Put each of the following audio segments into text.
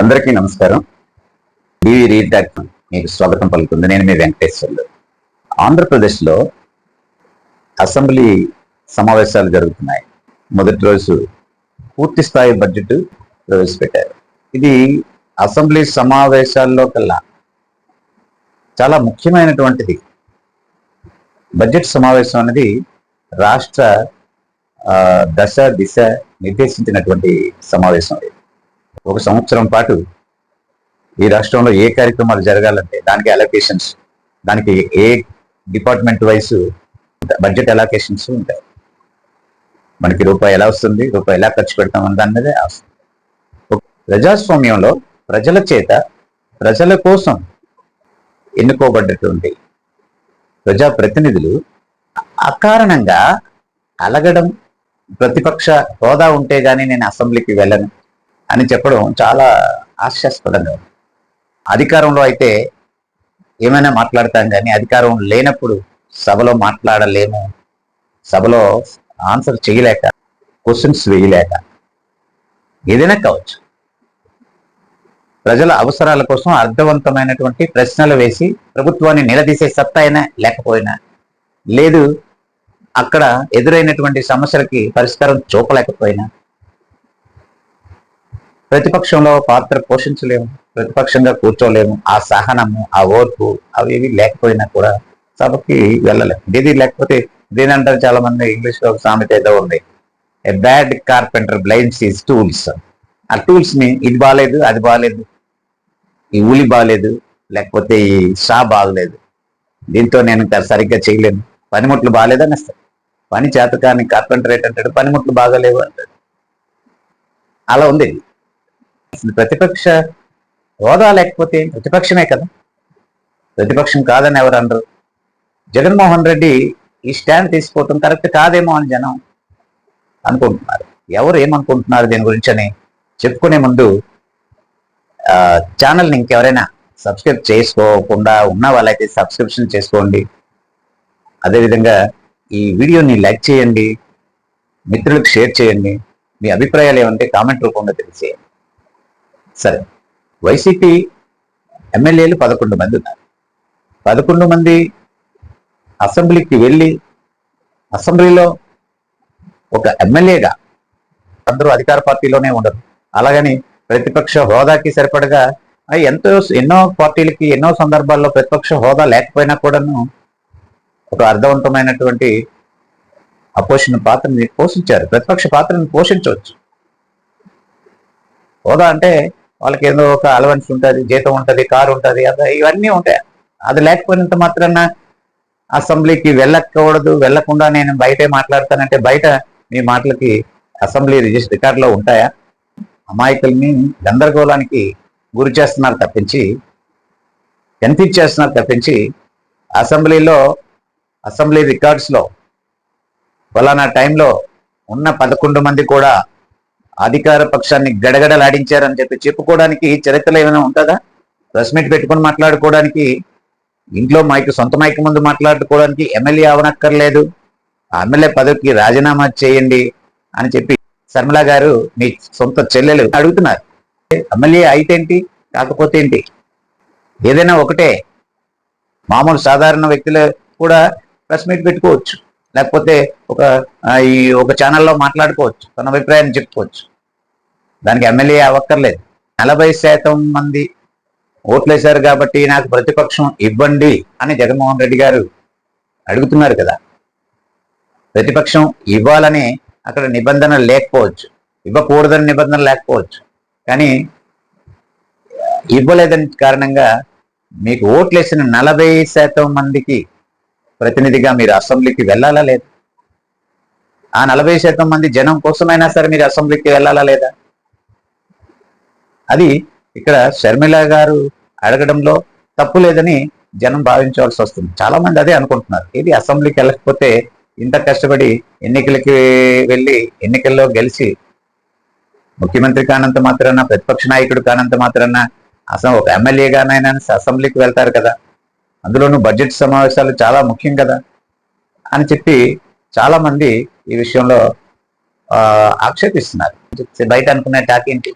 అందరికీ నమస్కారం. BV read dot మీకు స్వాగతం పలుకుతుంది. నేను మీ వెంకటేశ్వర్లు. ఆంధ్రప్రదేశ్లో అసెంబ్లీ సమావేశాలు జరుగుతున్నాయి. మొదటి రోజు పూర్తి స్థాయి బడ్జెట్ ప్రవేశపెట్టారు. ఇది అసెంబ్లీ సమావేశాల్లో కల్లా చాలా ముఖ్యమైనటువంటిది. బడ్జెట్ సమావేశం అనేది రాష్ట్ర దశ దిశ నిర్దేశించినటువంటి సమావేశం ఇది ఒక సంవత్సరం పాటు ఈ రాష్ట్రంలో ఏ కార్యక్రమాలు జరగాలంటే దానికి అలొకేషన్స్ దానికి ఏ డిపార్ట్మెంట్ వైస్ బడ్జెట్ అలొకేషన్స్ ఉంటాయి. మనకి రూపాయి ఎలా వస్తుంది రూపాయి ఎలా ఖర్చు పెడతాం దాని మీదే ప్రజాస్వామ్యంలో ప్రజల చేత ప్రజల కోసం ఎన్నుకోబడ్డటువంటి ప్రజాప్రతినిధులు అకారణంగా అలగడం ప్రతిపక్ష హోదా ఉంటే గానీ నేను అసెంబ్లీకి వెళ్ళను. అని చెప్పడం చాలా హాస్యాస్పదంగా అధికారంలో అయితే ఏమైనా మాట్లాడతాం కానీ అధికారం లేనప్పుడు సభలో మాట్లాడలేము సభలో ఆన్సర్ చేయలేక క్వశ్చన్స్ వేయలేక ఏదైనా కావచ్చు. ప్రజల అవసరాల కోసం అర్థవంతమైనటువంటి ప్రశ్నలు వేసి ప్రభుత్వాన్ని నిలదీసే సత్తా అయినా లేకపోయినా లేదు అక్కడ ఎదురైనటువంటి సమస్యలకి పరిష్కారం చూపలేకపోయినా ప్రతిపక్షంలో పాత్ర పోషించలేము ప్రతిపక్షంగా కూర్చోలేము. ఆ సహనము ఆ ఓర్పు అవి ఇవి లేకపోయినా కూడా సభకి వెళ్ళలేము ఇది లేకపోతే దీని అంటారు చాలా మంది ఇంగ్లీష్లో సామెత ఏదో ఉంది. A bad carpenter blames his tools ఆ టూల్స్ని ఇది బాగాలేదు అది బాగాలేదు ఈ ఉలి బాగాలేదు లేకపోతే ఈ షా బాగలేదు దీంతో నేను సరిగ్గా చేయలేను. పనిముట్లు బాగాలేదని వస్తాయి పని చేత కానీ కార్పెంటర్ ఏంటంటాడు? పనిముట్లు బాగాలేవు అంటాడు. అలా ఉంది. ప్రతిపక్ష హోదా లేకపోతే ప్రతిపక్షమే కదా? ప్రతిపక్షం కాదని ఎవరు అనరు. జగన్మోహన్ రెడ్డి ఈ స్టాండ్ తీసుకోవటం కరెక్ట్ కాదేమో అని జనం అనుకుంటున్నారు. ఎవరు ఏమనుకుంటున్నారు దీని గురించి అని చెప్పుకునే ముందు ఛానల్ని ఇంకెవరైనా సబ్స్క్రైబ్ చేసుకోకుండా ఉన్న వాళ్ళైతే సబ్స్క్రిప్షన్ చేసుకోండి. అదేవిధంగా ఈ వీడియోని లైక్ చేయండి. మిత్రులకు షేర్ చేయండి. మీ అభిప్రాయాలు ఏమంటే కామెంట్ రూపంలో తెలియజేయండి. సరే. వైసీపీ ఎమ్మెల్యేలు పదకొండు మంది ఉన్నారు. పదకొండు మంది అసెంబ్లీకి వెళ్ళి అసెంబ్లీలో ఒక ఎమ్మెల్యేగా అందరూ అధికార పార్టీలోనే ఉండరు. అలాగని ప్రతిపక్ష హోదాకి సరిపడగా ఎంతో ఎన్నో పార్టీలకి ఎన్నో సందర్భాల్లో ప్రతిపక్ష హోదా లేకపోయినా కూడాను ఒక అర్థవంతమైనటువంటి అపోషణ పాత్రని పోషించారు. ప్రతిపక్ష పాత్రని పోషించవచ్చు. హోదా అంటే వాళ్ళకి ఏదో ఒక అలవెన్స్ ఉంటుంది జీతం ఉంటుంది కారు ఉంటుంది అదే ఇవన్నీ ఉంటాయి. అది లేకపోయినంత మాత్రాన అసెంబ్లీకి వెళ్ళకూడదు వెళ్ళకుండా నేను బయటే మాట్లాడతానంటే బయట మీ మాటలకి అసెంబ్లీ రిజిస్టర్ రికార్డులో ఉంటాయా? అమాయకుల్ని గందరగోళానికి గురి చేస్తున్నారు తప్పించి కనిపించేస్తున్నారు తప్పించి అసెంబ్లీలో అసెంబ్లీ రికార్డ్స్లో ఫలానా టైంలో ఉన్న పదకొండు మంది కూడా అధికార పక్షాన్ని గడగడలాడించారని చెప్పి చెప్పుకోవడానికి చరిత్రలో ఏమైనా ఉంటుందా? ప్రెస్ మీట్ పెట్టుకొని మాట్లాడుకోవడానికి ఇంట్లో మైక్ సొంత మైక్ ముందు మాట్లాడుకోవడానికి ఎమ్మెల్యే అవనక్కర్లేదు. ఎమ్మెల్యే పదవికి రాజీనామా చేయండి అని చెప్పి శర్మిల గారు మీ సొంత చెల్లెలు అడుగుతున్నారు. ఎమ్మెల్యే అయితేంటి? కాకపోతే ఏంటి? ఏదైనా ఒకటే. మామూలు సాధారణ వ్యక్తులు కూడా ప్రెస్ మీట్ పెట్టుకోవచ్చు. లేకపోతే ఒక ఈ ఒక ఛానల్లో మాట్లాడుకోవచ్చు. తన అభిప్రాయాన్ని చెప్పుకోవచ్చు. దానికి ఎమ్మెల్యే అవ్వక్కర్లేదు. నలభై శాతం మంది ఓట్లేశారు కాబట్టి నాకు ప్రతిపక్షం ఇవ్వండి అని జగన్మోహన్ రెడ్డి గారు అడుగుతున్నారు కదా. ప్రతిపక్షం ఇవ్వాలని అక్కడ నిబంధన లేకపోవచ్చు. ఇవ్వకూడదని నిబంధన లేకపోవచ్చు. కానీ ఇవ్వలేదని కారణంగా మీకు ఓట్లేసిన నలభై శాతం మందికి ప్రతినిధిగా మీరు అసెంబ్లీకి వెళ్ళాలా లేదా? ఆ నలభై శాతం మంది జనం కోసమైనా సరే మీరు అసెంబ్లీకి వెళ్ళాలా లేదా? అది ఇక్కడ షర్మిల గారు అడగడంలో తప్పు లేదని జనం భావించవలసి వస్తుంది. చాలా మంది అదే అనుకుంటున్నారు. ఇది అసెంబ్లీకి వెళ్ళకపోతే ఇంత కష్టపడి ఎన్నికలకి వెళ్ళి ఎన్నికల్లో గెలిచి ముఖ్యమంత్రి కానంత మాత్రాన ప్రతిపక్ష నాయకుడు కానంత మాత్రాన అసలు ఒక ఎమ్మెల్యేగానైనా అసెంబ్లీకి వెళ్తారు కదా. అందులోనూ బడ్జెట్ సమావేశాలు చాలా ముఖ్యం కదా అని చెప్పి చాలా మంది ఈ విషయంలో ఆక్షేపిస్తున్నారు. బయట అనుకునే టాక్ ఏంటి?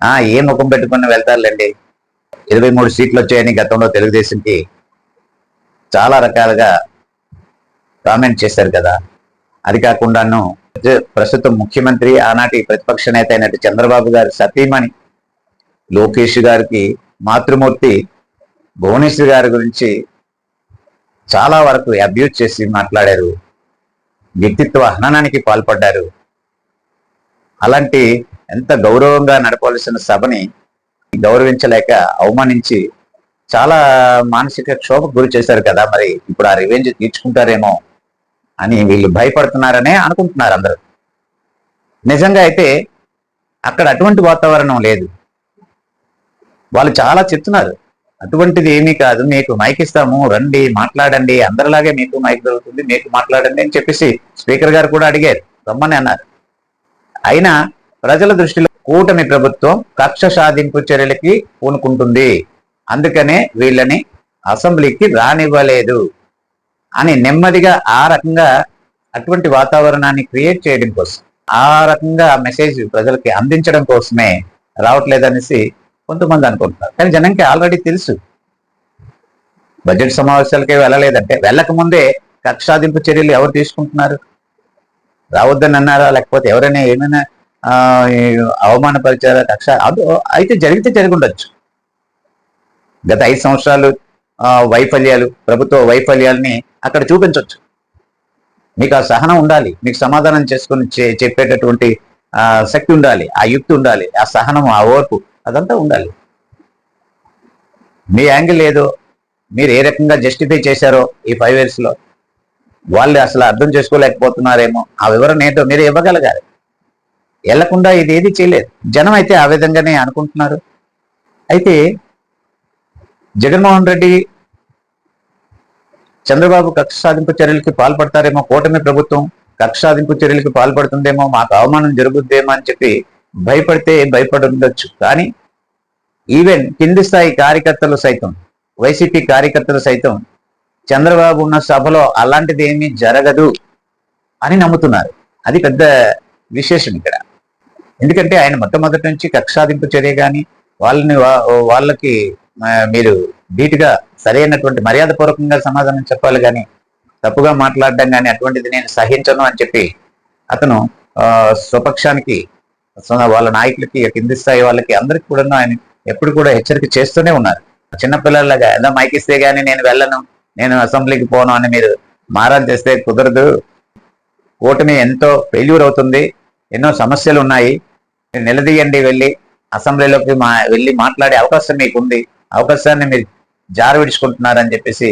ఆ ఏ ముఖం పెట్టుకుని వెళ్తారులేండి? ఇరవై మూడు సీట్లు వచ్చాయని గతంలో తెలుగుదేశంకి చాలా రకాలుగా కామెంట్ చేశారు కదా. అది కాకుండాను ప్రస్తుతం ముఖ్యమంత్రి ఆనాటి ప్రతిపక్ష నేత అయినట్టు చంద్రబాబు గారి సతీమణి లోకేష్ గారికి మాతృమూర్తి భువనేశ్వర్ గారి గురించి చాలా వరకు అబ్యూజ్ చేసి మాట్లాడారు. వ్యక్తిత్వ హననానికి పాల్పడ్డారు. అలాంటి ఎంత గౌరవంగా నడపవలసిన సభని గౌరవించలేక అవమానించి చాలా మానసిక క్షోభకు గురి చేశారు కదా మరి. ఇప్పుడు ఆ రివెంజ్ తీర్చుకుంటారేమో అని వీళ్ళు భయపడుతున్నారనే అనుకుంటున్నారు అందరూ. నిజంగా అయితే అక్కడ అటువంటి వాతావరణం లేదు. వాళ్ళు చాలా చెప్తున్నారు. అటువంటిది ఏమీ కాదు. మీకు మైక్ ఇస్తాము రండి మాట్లాడండి అందరిలాగే మీకు మైక్ దొరుకుతుంది మీకు మాట్లాడండి అని చెప్పేసి స్పీకర్ గారు కూడా అడిగారు. రమ్మని అన్నారు. అయినా ప్రజల దృష్టిలో కూటమి ప్రభుత్వం కక్ష సాధింపు చర్యలకి పూనుకుంటుంది. అందుకనే వీళ్ళని అసెంబ్లీకి రానివ్వలేదు అని నెమ్మదిగా ఆ రకంగా అటువంటి వాతావరణాన్ని క్రియేట్ చేయడం కోసం ఆ రకంగా మెసేజ్ ప్రజలకి అందించడం కోసమే రావట్లేదనేసి కొంతమంది అనుకుంటున్నారు. కానీ జనంకి ఆల్రెడీ తెలుసు. బడ్జెట్ సమావేశాలకే వెళ్ళలేదంటే వెళ్ళక ముందే కక్షాదింపు చర్యలు ఎవరు తీసుకుంటున్నారు? రావద్దని అన్నారా? లేకపోతే ఎవరైనా ఏమైనా అవమానపరిచారా? కక్ష అది అయితే జరిగితే జరిగి ఉండొచ్చు గత ఐదు సంవత్సరాలు ఆ, వైఫల్యాలు ప్రభుత్వ వైఫల్యాల్ని అక్కడ చూపించవచ్చు మీకు ఆ సహనం ఉండాలి. మీకు సమాధానం చేసుకుని చెప్పేటటువంటి ఆ, శక్తి ఉండాలి. ఆ యుక్తి ఉండాలి. ఆ సహనం ఆ ఓర్పు అదంతా ఉండాలి. మీ యాంగిల్ ఏదో మీరు ఏ రకంగా జస్టిఫై చేశారో ఈ ఫైవ్ ఇయర్స్లో వాళ్ళు అసలు అర్థం చేసుకోలేకపోతున్నారేమో ఆ వివరణ ఏంటో మీరు ఇవ్వగలగాలి. వెళ్ళకుండా ఇది ఏది చేయలేదు. జనం అయితే ఆ విధంగానే అనుకుంటున్నారు. అయితే జగన్మోహన్ రెడ్డి చంద్రబాబు కక్ష సాధింపు చర్యలకి పాల్పడతారేమో కూటమి ప్రభుత్వం కక్ష సాధింపు చర్యలకి పాల్పడుతుందేమో మాకు అవమానం జరుగుద్దేమో అని చెప్పి భయపడితే భయపడి ఉండొచ్చు కానీ ఈవెన్ కింది స్థాయి కార్యకర్తలు సైతం వైసీపీ కార్యకర్తలు సైతం చంద్రబాబు ఉన్న సభలో అలాంటిది ఏమీ జరగదు అని నమ్ముతున్నారు. అది పెద్ద విశేషం ఇక్కడ. ఎందుకంటే ఆయన మొట్టమొదటి నుంచి కక్షాదింపు చర్య కానీ వాళ్ళని వా- వాళ్ళకి మీరు ధీటుగా సరైనటువంటి మర్యాదపూర్వకంగా సమాధానం చెప్పాలి కానీ తప్పుగా మాట్లాడడం కానీ అటువంటిది నేను సహించను అని చెప్పి అతను స్వపక్షానికి వాళ్ళ నాయకులకి కింది స్థాయి వాళ్ళకి అందరికి కూడా ఆయన ఎప్పుడు కూడా హెచ్చరిక చేస్తూనే ఉన్నారు. చిన్నపిల్లలాగా ఏదో మైక్ ఇస్తే గానీ నేను వెళ్ళను నేను అసెంబ్లీకి పోను అని మీరు మారాలు చేస్తే కుదరదు. ఓటమి ఎంతో ఫెయిల్యూర్ అవుతుంది ఎన్నో సమస్యలు ఉన్నాయి. నిలదీయండి వెళ్ళి అసెంబ్లీలోకి మా వెళ్ళి మాట్లాడే అవకాశం మీకు ఉంది అవకాశాన్ని మీరు జారు విడుచుకుంటున్నారని చెప్పేసి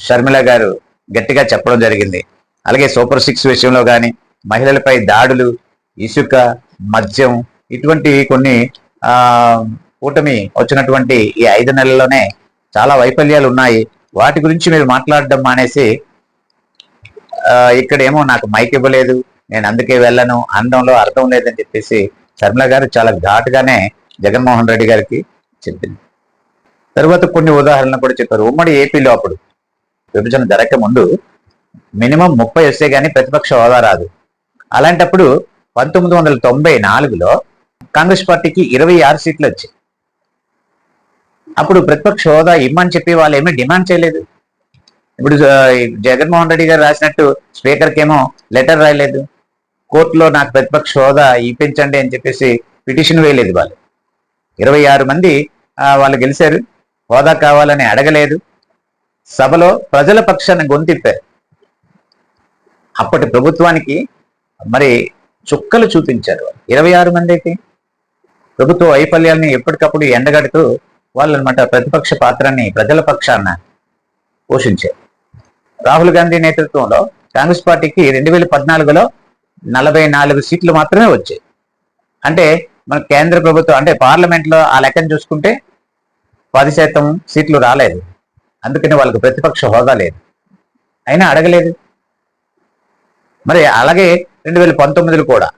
షర్మిల గారు గట్టిగా చెప్పడం జరిగింది. అలాగే సూపర్ సిక్స్ విషయంలో కానీ మహిళలపై దాడులు ఇసుక మద్యం ఇటువంటి కొన్ని ఆ కూటమి వచ్చినటువంటి ఈ ఐదు నెలల్లోనే చాలా వైఫల్యాలు ఉన్నాయి. వాటి గురించి మీరు మాట్లాడడం మానేసి ఇక్కడేమో నాకు మైక్ ఇవ్వలేదు నేను అందుకే వెళ్ళను అందంలో అర్థం లేదని చెప్పేసి శర్మిల గారు చాలా ఘాటుగానే జగన్మోహన్ రెడ్డి గారికి చెప్పింది. తర్వాత కొన్ని ఉదాహరణలు కూడా చెప్పారు. ఉమ్మడి ఏపీలో అప్పుడు విభజన జరగక ముందు మినిమం ముప్పై వస్తే గానీ ప్రతిపక్ష హోదా రాదు. అలాంటప్పుడు పంతొమ్మిది వందల తొంభై నాలుగులో కాంగ్రెస్ పార్టీకి ఇరవై ఆరు సీట్లు వచ్చాయి. అప్పుడు ప్రతిపక్ష హోదా ఇమ్మని చెప్పి వాళ్ళు ఏమీ డిమాండ్ చేయలేదు. ఇప్పుడు జగన్మోహన్ రెడ్డి గారు రాసినట్టు స్పీకర్కి ఏమో లెటర్ రాయలేదు. కోర్టులో నాకు ప్రతిపక్ష హోదా ఇప్పించండి అని చెప్పేసి పిటిషన్ వేయలేదు వాళ్ళు. ఇరవై ఆరు మంది వాళ్ళు గెలిచారు. హోదా కావాలని అడగలేదు. సభలో ప్రజల పక్షాన్ని గొంతిప్పారు అప్పటి ప్రభుత్వానికి మరి చుక్కలు చూపించారు. ఇరవై ఆరు మందికి ప్రభుత్వ వైఫల్యాల్ని ఎప్పటికప్పుడు ఎండగడుతూ వాళ్ళనమాట ప్రతిపక్ష పాత్రని ప్రజల పక్షాన పోషించారు. రాహుల్ గాంధీ నేతృత్వంలో కాంగ్రెస్ పార్టీకి రెండు వేల పద్నాలుగులో నలభై నాలుగు సీట్లు మాత్రమే వచ్చాయి. అంటే మన కేంద్ర ప్రభుత్వం అంటే పార్లమెంట్లో ఆ లెక్కను చూసుకుంటే పది శాతం సీట్లు రాలేదు. అందుకని వాళ్ళకి ప్రతిపక్ష హోదా లేదు. అయినా అడగలేదు. మరి అలాగే రెండు వేల పంతొమ్మిదిలో కూడా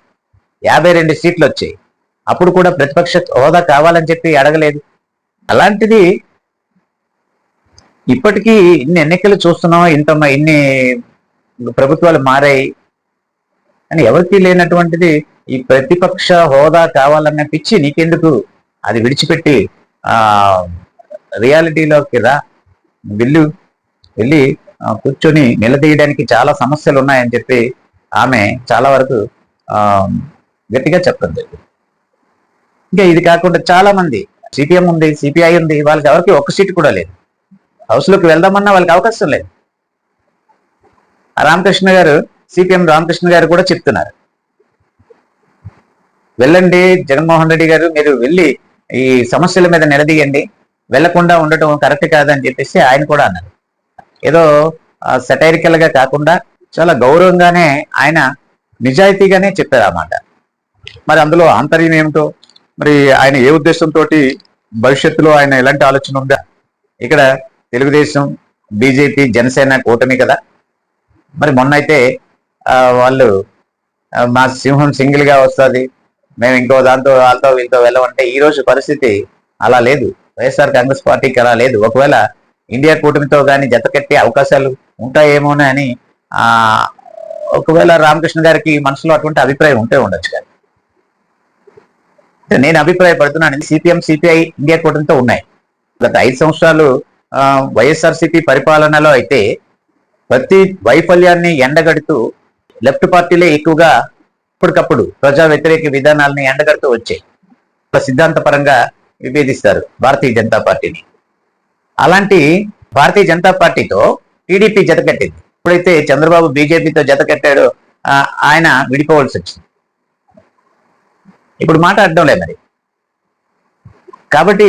యాభై రెండు సీట్లు వచ్చాయి. అప్పుడు కూడా ప్రతిపక్ష హోదా కావాలని చెప్పి అడగలేదు. అలాంటిది ఇప్పటికీ ఇన్ని ఎన్నికలు చూస్తున్నాం ఇంత ఇన్ని ప్రభుత్వాలు మారాయి అని ఎవరికి లేనటువంటిది ఈ ప్రతిపక్ష హోదా కావాలన్న పిచ్చి నీకెందుకు? అది విడిచిపెట్టి ఆ రియాలిటీలోకి రా. వెళ్ళు. వెళ్ళి కూర్చొని నిలదీయడానికి చాలా సమస్యలు ఉన్నాయని చెప్పి ఆమె చాలా వరకు ఆ గట్టిగా చెప్తుంది. ఇంకా ఇది కాకుండా చాలా మంది సిపిఎం ఉంది సిపిఐ ఉంది వాళ్ళకి ఎవరికి ఒక్క సీట్ కూడా లేదు. హౌస్లోకి వెళ్దామన్నా వాళ్ళకి అవకాశం లేదు. రామకృష్ణ గారు సిపిఎం రామకృష్ణ గారు కూడా చెప్తున్నారు. వెళ్ళండి జగన్మోహన్ రెడ్డి గారు మీరు వెళ్ళి ఈ సమస్యల మీద నిలదీయండి. వెళ్ళకుండా ఉండటం కరెక్ట్ కాదని చెప్పేసి ఆయన కూడా అన్నారు. ఏదో సెటైరికల్గా కాకుండా చాలా గౌరవంగానే ఆయన నిజాయితీగానే చెప్పారు అన్నమాట మరి అందులో ఆంతర్యం ఏమిటో మరి ఆయన ఏ ఉద్దేశంతో భవిష్యత్తులో ఆయన ఎలాంటి ఆలోచన ఉందా? ఇక్కడ తెలుగుదేశం బీజేపీ జనసేన కూటమి కదా. మరి మొన్న అయితే వాళ్ళు మా సింహం సింగిల్గా వస్తుంది మేము ఇంకో దాంతో వాళ్ళతో వీళ్ళతో వెళ్ళమంటే ఈ రోజు పరిస్థితి అలా లేదు. వైఎస్ఆర్ కాంగ్రెస్ పార్టీకి అలా లేదు. ఒకవేళ ఇండియా కూటమితో కానీ జత కట్టే అవకాశాలు ఉంటాయేమోనని అని ఆ ఒకవేళ రామకృష్ణ గారికి మనసులో అటువంటి అభిప్రాయం ఉంటే ఉండొచ్చు కానీ. నేను అభిప్రాయపడుతున్నాను సిపిఎం సిపిఐ ఇండియా కూటమితో ఉన్నాయి. గత ఐదు సంవత్సరాలు వైఎస్ఆర్సిపి పరిపాలనలో అయితే ప్రతి వైఫల్యాన్ని ఎండగడుతూ లెఫ్ట్ పార్టీలే ఎక్కువగా ఇప్పటికప్పుడు ప్రజా వ్యతిరేక విధానాలని ఎండగడుతూ వచ్చాయి. ఒక సిద్ధాంతపరంగా విభేదిస్తారు భారతీయ జనతా పార్టీని. అలాంటి భారతీయ జనతా పార్టీతో టీడీపీ జతకట్టింది ఎప్పుడైతే చంద్రబాబు బీజేపీతో జతకట్టాడో కట్టాడు ఆయన విడిపోవాల్సి వచ్చింది. ఇప్పుడు మాట్లాడడం లేదు మరి. కాబట్టి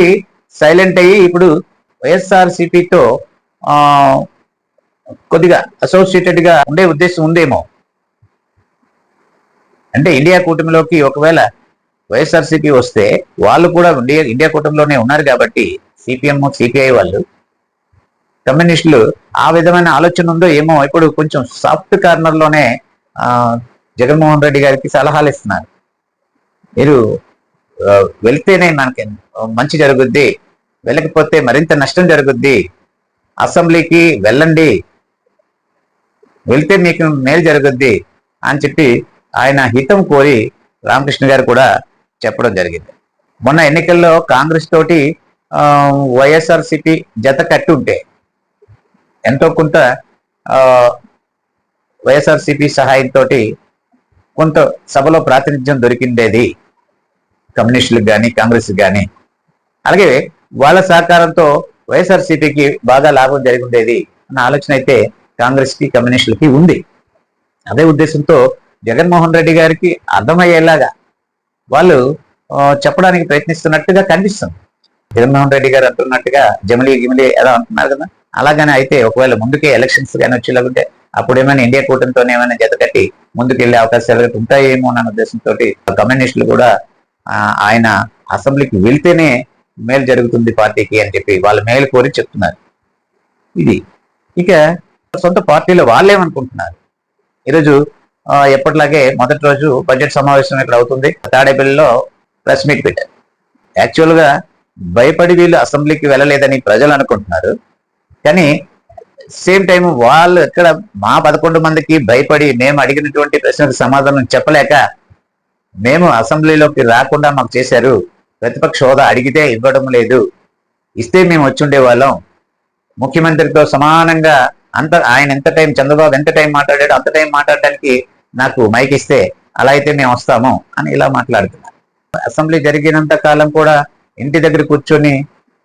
సైలెంట్ అయ్యి ఇప్పుడు వైఎస్ఆర్ సిపితో కొద్దిగా అసోసియేటెడ్గా ఉండే ఉద్దేశం ఉందేమో. అంటే ఇండియా కూటమిలోకి ఒకవేళ వైఎస్ఆర్సీపీ వస్తే వాళ్ళు కూడా ఇండియా ఇండియా కూటమిలోనే ఉన్నారు కాబట్టి సిపిఎం సిపిఐ వాళ్ళు కమ్యూనిస్టులు ఆ విధమైన ఆలోచన ఉందో ఏమో ఇప్పుడు కొంచెం సాఫ్ట్ కార్నర్లోనే జగన్మోహన్ రెడ్డి గారికి సలహాలు ఇస్తున్నారు. మీరు వెళ్తేనే మనకి మంచి జరుగుద్ది వెళ్ళకపోతే మరింత నష్టం జరుగుద్ది అసెంబ్లీకి వెళ్ళండి వెళ్తే మీకు మేలు జరుగుద్ది అని చెప్పి ఆయన హితం కోరి రామకృష్ణ గారు కూడా చెప్పడం జరిగింది. మొన్న ఎన్నికల్లో కాంగ్రెస్ తోటి వైఎస్ఆర్ సిపి జత కట్టి ఉంటే ఎంతో కొంత వైఎస్ఆర్ సిపి సహాయంతో కొంత సభలో ప్రాతినిధ్యం దొరికిండేది. కమ్యూనిస్టులకు కానీ కాంగ్రెస్ కానీ అలాగే వాళ్ళ సహకారంతో వైఎస్ఆర్ సిపికి బాగా లాభం జరిగి ఉండేది అన్న ఆలోచన అయితే కాంగ్రెస్కి కమ్యూనిస్టులకి ఉంది. అదే ఉద్దేశంతో జగన్మోహన్ రెడ్డి గారికి అర్థమయ్యేలాగా వాళ్ళు చెప్పడానికి ప్రయత్నిస్తున్నట్టుగా కనిపిస్తుంది. జగన్మోహన్ రెడ్డి గారు అంటున్నట్టుగా జమిలి గిమిలి ఏదో అంటున్నారు కదా? అలాగనే అయితే ఒకవేళ ముందుకే ఎలక్షన్స్ కానీ వచ్చేలాగుంటే అప్పుడు ఏమైనా ఇండియా కూటమితో ఏమైనా జతకట్టి ముందుకు వెళ్ళే అవకాశాలు ఉంటాయేమో అన్న ఉద్దేశంతో కమ్యూనిస్టులు కూడా ఆయన అసెంబ్లీకి వెళ్తేనే మేలు జరుగుతుంది పార్టీకి అని చెప్పి వాళ్ళ మేలు కోరి చెప్తున్నారు. ఇది. ఇక సొంత పార్టీలో వాళ్ళేమనుకుంటున్నారు? ఈరోజు ఎప్పటిలాగే మొదటి రోజు బడ్జెట్ సమావేశం ఇక్కడ అవుతుంది. తాడేపల్లిలో ప్రెస్ మీట్ పెట్టారు. యాక్చువల్గా భయపడి వీళ్ళు అసెంబ్లీకి వెళ్ళలేదని ప్రజలు అనుకుంటున్నారు. కానీ సేమ్ టైం వాళ్ళు ఇక్కడ మా పదకొండు మందికి భయపడి మేము అడిగినటువంటి ప్రశ్నకు సమాధానం చెప్పలేక మేము అసెంబ్లీలోకి రాకుండా మాకు చేశారు. ప్రతిపక్ష హోదా అడిగితే ఇవ్వడం లేదు. ఇస్తే మేము వచ్చుండే వాళ్ళం ముఖ్యమంత్రితో సమానంగా అంత ఆయన ఎంత టైం చంద్రబాబు ఎంత టైం మాట్లాడాడు అంత టైం మాట్లాడడానికి నాకు మైక్ ఇస్తే అలా అయితే మేము వస్తాము అని ఇలా మాట్లాడుతున్నారు. అసెంబ్లీ జరిగినంత కాలం కూడా ఇంటి దగ్గర కూర్చొని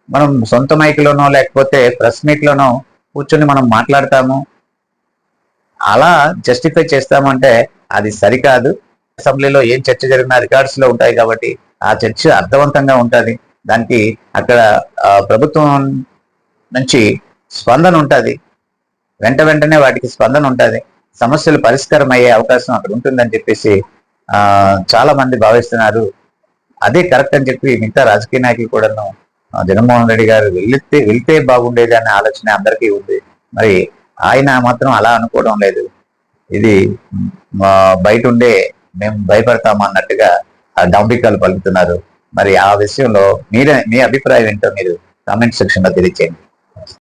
మనం సొంత మైక్లోనో లేకపోతే ప్రెస్ మీట్లోనో కూర్చొని మనం మాట్లాడతాము. అలా జస్టిఫై చేస్తామంటే అది సరికాదు. అసెంబ్లీలో ఏం చర్చ జరిగినా రికార్డ్స్లో ఉంటాయి కాబట్టి ఆ చర్చ అర్థవంతంగా ఉంటుంది. దానికి అక్కడ ప్రభుత్వం నుంచి స్పందన ఉంటుంది. వెంట వెంటనే వాటికి స్పందన ఉంటుంది. సమస్యలు పరిష్కారం అయ్యే అవకాశం అక్కడ ఉంటుందని చెప్పేసి ఆ చాలా మంది భావిస్తున్నారు. అదే కరెక్ట్ అని చెప్పి మిగతా రాజకీయ నాయకులు కూడాను జగన్మోహన్ రెడ్డి గారు వెళ్తే వెళ్తే బాగుండేది అనే ఆలోచన అందరికీ ఉంది. మరి ఆయన మాత్రం అలా అనుకోవడం లేదు. ఇది బయట ఉండే మేము భయపడతామన్నట్టుగా ఆ డాంబికాలు పలుకుతున్నారు. మరి ఆ విషయంలో మీరే మీ అభిప్రాయం ఏంటో మీరు కామెంట్ సెక్షన్లో తెలియచేయండి.